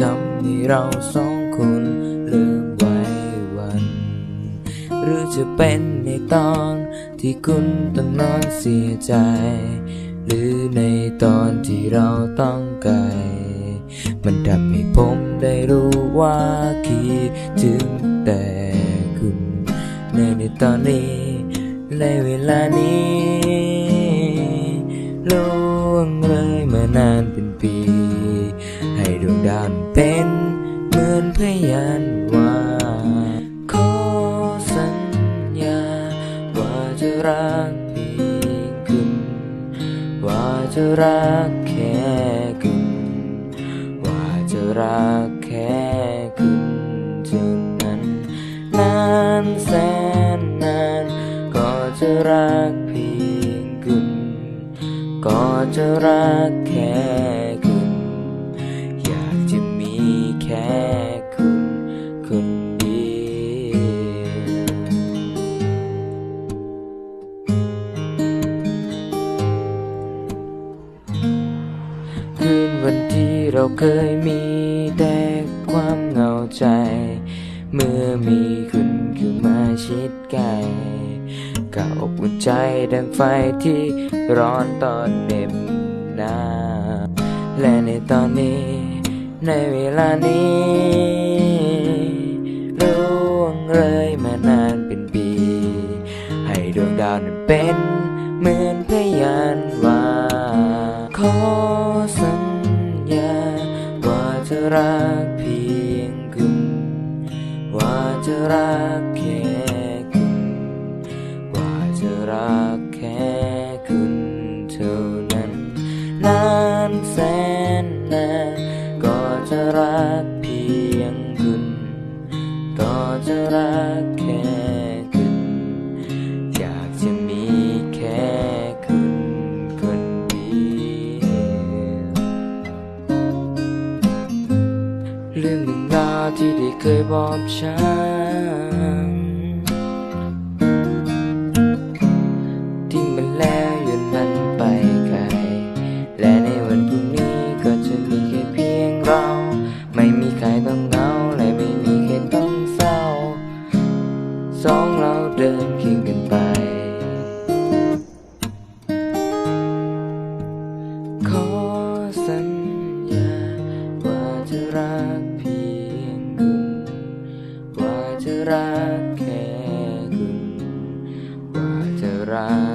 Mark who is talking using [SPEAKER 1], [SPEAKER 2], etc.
[SPEAKER 1] จำที่เราสองคนลืมไว้วัน หรือจะเป็นในตอนที่คุณต้องนอนเสียใจ หรือในตอนที่เราต้องไกล มันทำให้ผมได้รู้ว่าคิดถึงแต่คุณ ในในตอนนี้ ในเวลานี้ รักเพียงคุณ ว่าจะรักแค่คุณ ว่าจะรักแค่คุณเท่านั้นนานแสนนาน ก็จะรักเพียงคุณ ก็จะรัก เคยมีแต่ความเหงาใจ เมื่อมีคุณเข้ามาชิดใกล้ก็อบอุ่นใจดังไฟที่ร้อนตอนเหน็บหนาวและในตอนนี้ ในเวลานี้ล่วงเลยมานานเป็นปี ให้ดวงดาวนั้นเป็นเหมือนพยานว่าขอสั รักเพียงคุณ ว่าจะรักแค่คุณ ว่าจะรักแค่คุณเท่านั้น นานแสนนานก็จะรัก เรื่องหนึ่งราวที่ได้เคยบอกฉัน จ